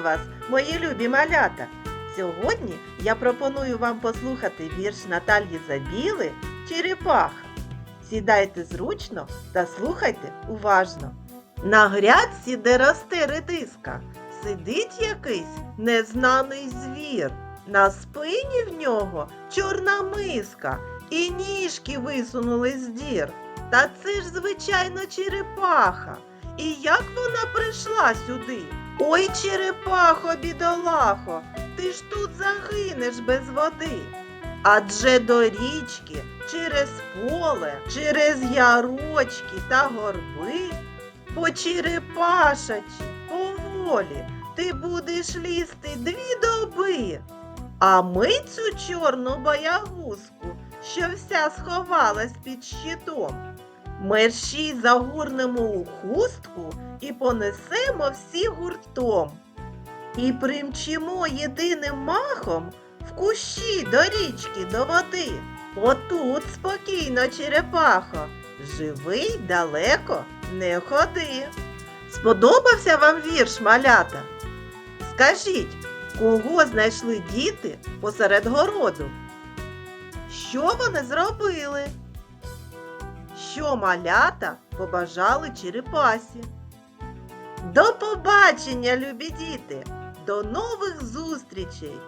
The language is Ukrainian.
вас, мої любі малята! Сьогодні я пропоную вам послухати вірш Наталії Забіли Черепаха. Сідайте зручно та слухайте уважно. На грядці, де росте редиска, сидить якийсь незнаний звір. На спині в нього чорна миска, і ніжки висунули з дір. Та це ж, звичайно, черепаха. І як вона прийшла сюди? Ой, черепахо, бідолахо, ти ж тут загинеш без води. Адже до річки, через поле, через ярочки та горби, по черепашачі, поволі, ти будеш лізти дві доби. А ми цю чорну боягузку, що вся сховалась під щитом, мерщій загорнемо у хустку і понесемо всі гуртом. І примчимо єдиним махом в кущі до річки до води. Отут спокійно, черепахо, живий далеко не ходи. Сподобався вам вірш, малята? Скажіть, кого знайшли діти посеред городу? Що вони зробили? Що малята побажали черепасі? До побачення, любі діти! До нових зустрічей!